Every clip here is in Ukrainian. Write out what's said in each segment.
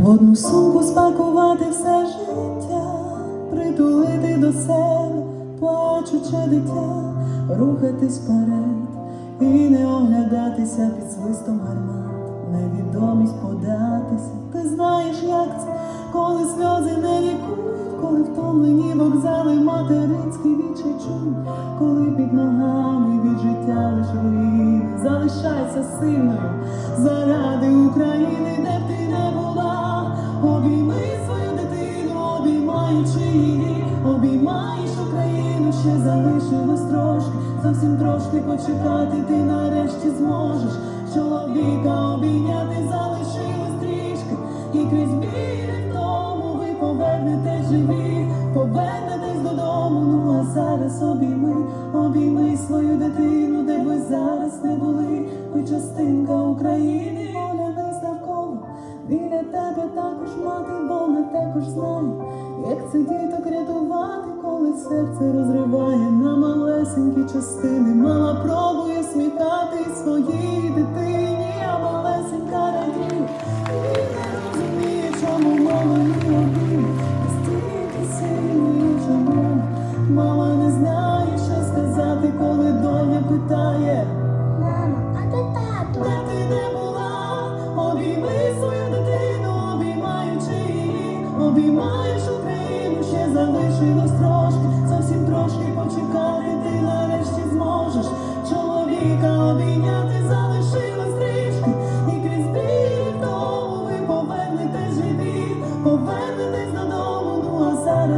одну сумку спакувати все життя, притулити до себе, плачуче дитя, рухатись вперед і не оглядатися під свистом гармат, невідомість податися. Ти знаєш, як це, коли сльози не лікують, коли втомлені вокзали материнські вічі чують, коли під ногами від життя лиш руїни, залишайся сильною заради України, де б ти не була, обіймаєш Україну, ще залишилось трошки, зовсім трошки почекати, ти нарешті зможеш. Чоловіка обійняти, залишилось трішки, і крізь біль в тому ви повернетесь живі, повернетесь додому. Ну а зараз обійми, обійми свою дитину, де ви зараз не були, ви частинка України, тебе також мати, бо вона також знає, як це діток рятувати, коли серце розриває на малесенькі частини. Мама пробує сміхати своїй дитині, а малесенька радіє і не розуміє, чому мама не мама не знає, що сказати, коли доня питає.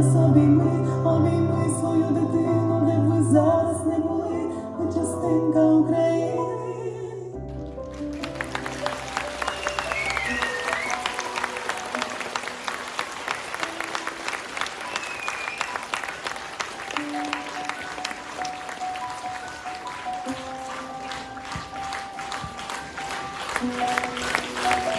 Зараз обійми, обійми свою дитину, де б ви зараз не були, ви частинка України. Мама,